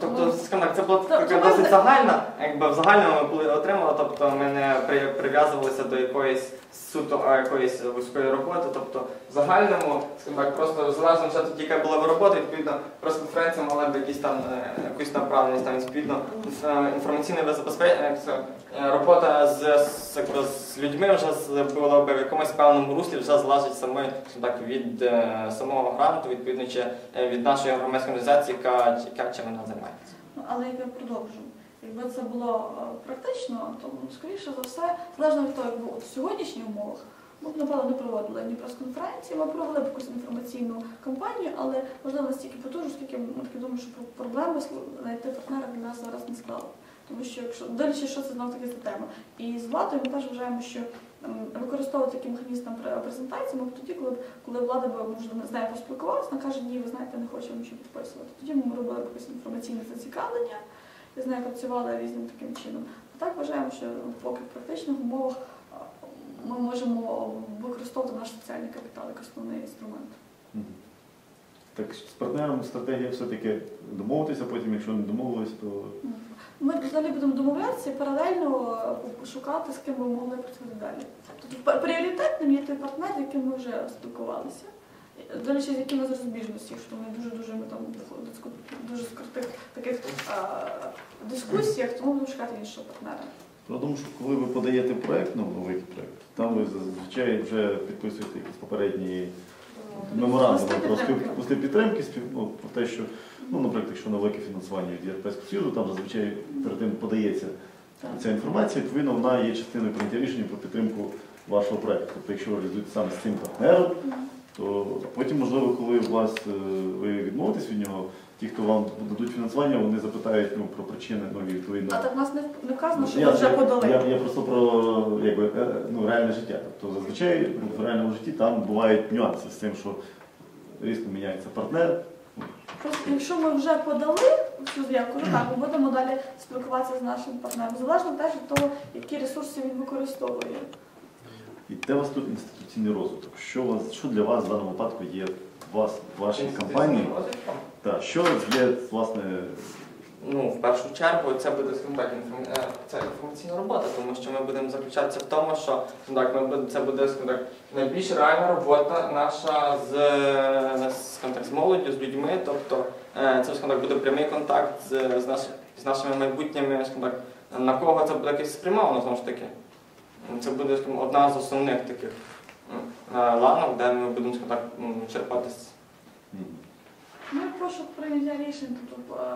Тобто, скажімо так, це була така досить загальна, якби в загальному ми були отримали, тобто ми не при- прив'язувалися до якоїсь суто а, якоїсь вузької роботи. Тобто в загальному, скажімо так, просто залежно від того, яка була робота, відповідно, прес-конференція мала б якісь там е, якусь направленість, там відповідно інф- інформаційне забезпечення, як це, е, робота з, з, якби, з людьми вже з- була б в якомусь певному руслі, вже залежить саме скажімо так, від е, самого гранту, відповідно, чи е, від нашої громадської організації, яка, яка чим вона займається. Ну, Але як я продовжу, якби це було е, практично, то ну, скоріше за все, залежно від того, якби от в сьогоднішніх умовах, ми б, напевно, не проводили ні прес-конференції, ми провели б якусь інформаційну кампанію, але можливо настільки потужно, скільки ми таки думаю, що про- проблеми знайти партнера для нас зараз не склало. Тому що якщо дивлячись, що це знов таки за тема. І з владою ми теж вважаємо, що використовувати такий механізм презентації, мов тоді, коли, коли влада би можливо з нею поспілкувалася, вона каже, ні, ви знаєте, не хочемо нічого підписувати. Тоді ми робили якесь інформаційне зацікавлення, і з нею працювали різним таким чином. А так вважаємо, що поки в практичних умовах ми можемо використовувати наш соціальний капітал як основний інструмент. Так з партнером стратегія все-таки домовитися, потім, якщо не домовились, то Ми взагалі будемо домовлятися і паралельно е, шукати, з ким ми могли працювати далі. Тобто пріоритетним є той партнер, з яким ми вже спілкувалися. До речі, з якими з розбіжності, що ми дуже-дуже ми там дуже скрутих таких а, дискусіях, тому будемо шукати іншого партнера. я думаю, що коли ви подаєте проект, ну новий проект, там ви зазвичай вже підписуєте якісь попередні меморандуми Листи про спів- підтримки, спів, ну, про те, що, ну, наприклад, якщо на велике фінансування від Європейського Союзу, там зазвичай перед тим подається ця інформація, відповідно, вона є частиною прийняття рішення про підтримку вашого проекту. Тобто, якщо ви реалізуєте саме з цим партнером, то потім, можливо, коли у вас е, ви відмовитесь від нього, ті, хто вам дадуть фінансування, вони запитають ну, про причини, ну і відповідно. А так в нас не, не вказано, що Я- ми вже я- подали. Я, я просто про якби, е, ну, реальне життя. Тобто зазвичай ну, в реальному житті там бувають нюанси з тим, що різко міняється партнер. Просто якщо ми вже подали цю заявку, ну так, ми будемо далі спілкуватися з нашим партнером. Залежно теж від того, які ресурси він використовує. І де у вас тут інституційний розвиток? Що, вас, що для вас в даному випадку є у вас, в вашій компанії? Так, що є, власне, Ну, в першу чергу, це буде скажімо так, інформ- е, це інформаційна робота, тому що ми будемо заключатися в тому, що так, ми це буде скажімо так, найбільш реальна робота наша з, е, скажімо так, з молоддю, з людьми. Тобто е, це скажімо так, буде прямий контакт з, з, наш, з нашими майбутніми, скажімо так, на кого це буде якось спрямовано знову ж таки. Це буде скажімо, одна з основних таких е, ланок, де ми будемо так, м, черпати з м, Ну я прошу прийняття рішень, тобто е,